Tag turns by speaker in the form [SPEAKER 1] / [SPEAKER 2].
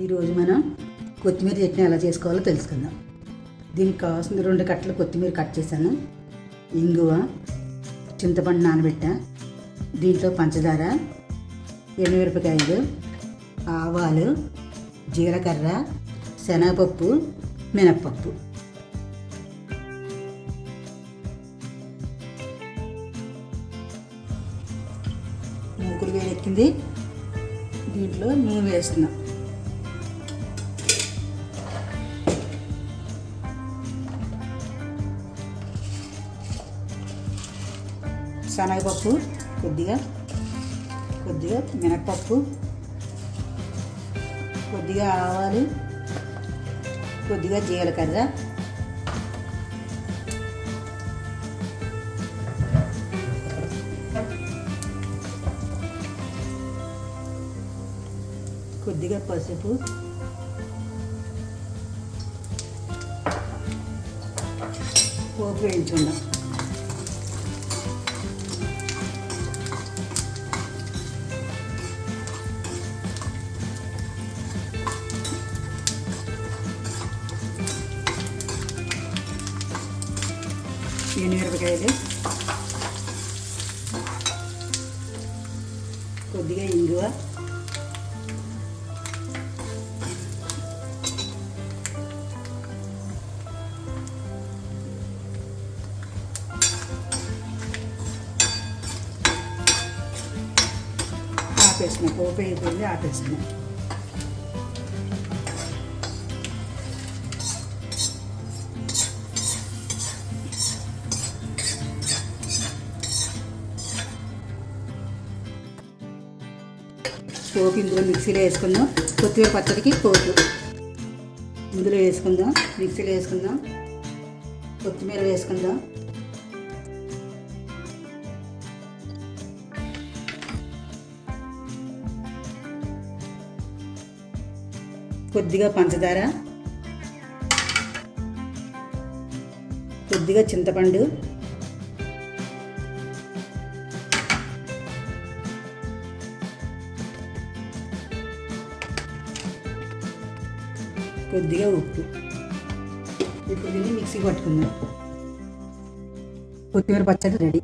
[SPEAKER 1] ఈరోజు మనం కొత్తిమీర చట్నీ ఎలా చేసుకోవాలో తెలుసుకుందాం. దీనికి కావాల్సిన రెండు కట్టలు కొత్తిమీర కట్ చేశాను. ఇంగువ చింతపండు నానబెట్టా. దీంట్లో పంచదార ఎండుమిరపకాయలు ఆవాలు జీలకర్ర శనగపప్పు మినప్పప్పు. మూకుడు వేడెక్కింది దీంట్లో నూనె వేస్తున్నాం. శనగపప్పు కొద్దిగా కొద్దిగా మినప్పప్పు కొద్దిగా ఆవాలు కొద్దిగా జీలకర్ర. కొద్దిగా పసుపు. పోపు వేయించుకుందాం. ఎండుమిరపకాయలు కొద్దిగా ఇంగువ. ఆపేసిన పోపు అయిపోయింది ఆపేసిన పోపు ఇందులో మిక్సీలో వేసుకుందాం. కొత్తిమీర పచ్చడికి పోపు. ఇందులో వేసుకుందాం. మిక్సీలో వేసుకుందాం. కొత్తిమీర వేసుకుందాం. కొద్దిగా పంచదార. కొద్దిగా చింతపండు. కొద్దిగా ఉప్పు. ఇప్పుడు దీన్ని మిక్సీ పట్టుకుందాం. కొత్తిమీర పచ్చడి రెడీ.